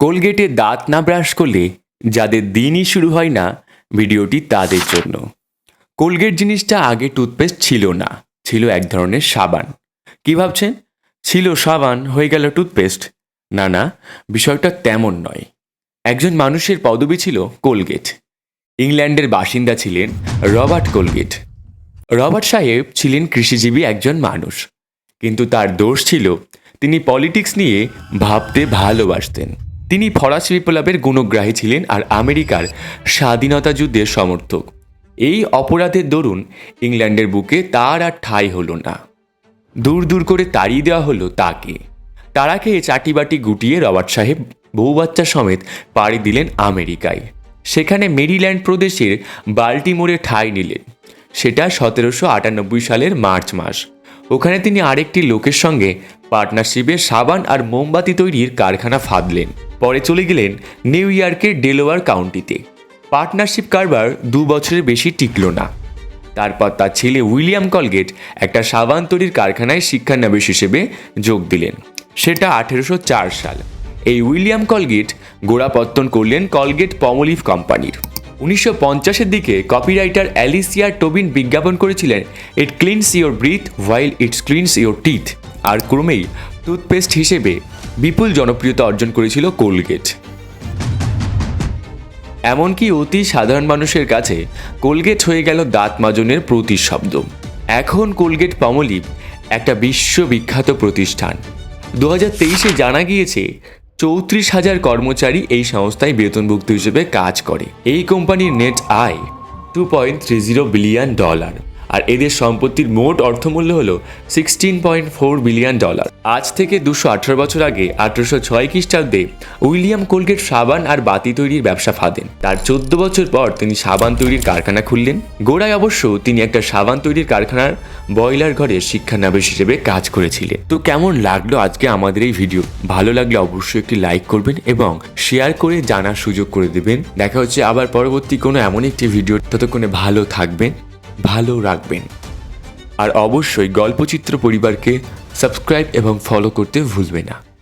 কোলগেটে দাঁত না ব্রাশ করলে যাদের দিনই শুরু হয় না, ভিডিওটি তাদের জন্য। কোলগেট জিনিসটা আগে টুথপেস্ট ছিল না, ছিল এক ধরনের সাবান। কি ভাবছেন? ছিল সাবান, হয়ে গেল টুথপেস্ট। না না, বিষয়টা তেমন নয়। একজন মানুষের পদবি ছিল কোলগেট। ইংল্যান্ডের বাসিন্দা ছিলেন রবার্ট কোলগেট। রবার্ট সাহেব ছিলেন কৃষিজীবী একজন মানুষ, কিন্তু তার দোষ ছিল তিনি পলিটিক্স নিয়ে ভাবতে ভালোবাসতেন। তিনি ফরাসি বিপ্লবের গুণগ্রাহী ছিলেন আর আমেরিকার স্বাধীনতা যুদ্ধের সমর্থক। এই অপরাধের দরুন ইংল্যান্ডের বুকে তার আর ঠাঁই হলো না। দূর দূর করে তাড়িয়ে দেওয়া হলো তাকে। তারা খেয়ে চাটিবাটি গুটিয়ে রবার্ট সাহেব বউ বাচ্চা সমেত পাড়ি দিলেন আমেরিকায়। সেখানে মেরিল্যান্ড প্রদেশের বাল্টিমোরে ঠাঁই নিলেন। সেটা সতেরোশো আটানব্বই সালের মার্চ মাস। ওখানে তিনি আরেকটি লোকের সঙ্গে পার্টনারশিপে সাবান আর মোমবাতি তৈরির কারখানা ফাঁদলেন। পরে চলে গেলেন নিউ ইয়র্কের ডেলোয়ার কাউন্টিতে। পার্টনারশিপ কারবার দু বছরের বেশি টিকল না। তারপর তার ছেলে উইলিয়াম কলগেট একটা সাবান তৈরির কারখানায় শিক্ষানবিশ হিসেবে যোগ দিলেন। সেটা আঠেরোশো চার সাল। এই উইলিয়াম কলগেট গোড়াপত্তন করলেন কলগেট পমলিভ কোম্পানির। উনিশশো পঞ্চাশের দিকে কপিরাইটার অ্যালিসিয়া টোবিন বিজ্ঞাপন করেছিলেন, it cleans your breath while it's cleans your teeth. আর ক্রমেই টুথপেস্ট হিসেবে বিপুল জনপ্রিয়তা অর্জন করেছিল কোলগেট। এমনকি অতি সাধারণ মানুষের কাছে কোলগেট হয়ে গেল দাঁত মাজনের প্রতিশব্দ। এখন কোলগেট পমলিভ একটা বিশ্ববিখ্যাত প্রতিষ্ঠান। দু হাজার তেইশে জানা গিয়েছে চৌত্রিশ হাজার কর্মচারী এই সংস্থায় বেতনভুক্ত হিসেবে কাজ করে। এই কোম্পানির নেট আয় two point three zero billion dollar আর এদের সম্পত্তির মোট অর্থমূল্য হল sixteen point four billion dollar আজ থেকে দুশো আঠারো বছর আগে আঠারোশো ছয় খ্রিস্টাব্দে উইলিয়াম কোলগেট সাবান আর বাতি তৈরির ব্যবসা ফাঁদেন। তার চোদ্দ বছর পর তিনি সাবান তৈরির কারখানা খুললেন। গোড়ায় অবশ্য তিনি একটা সাবান তৈরির কারখানার বয়লার ঘরে শিক্ষানবিশ হিসেবে কাজ করেছিলেন। তো কেমন লাগল আজকে আমাদের এই ভিডিও? ভালো লাগলে অবশ্যই একটি লাইক করবেন এবং শেয়ার করে জানার সুযোগ করে দেবেন। দেখা হচ্ছে আবার পরবর্তী কোনো এমন একটি ভিডিও। ততক্ষণে ভালো থাকবেন। ভালো রাখবেন। আর অবশ্যই গল্পচিত্র পরিবারকে সাবস্ক্রাইব এবং ফলো করতে ভুলবে না।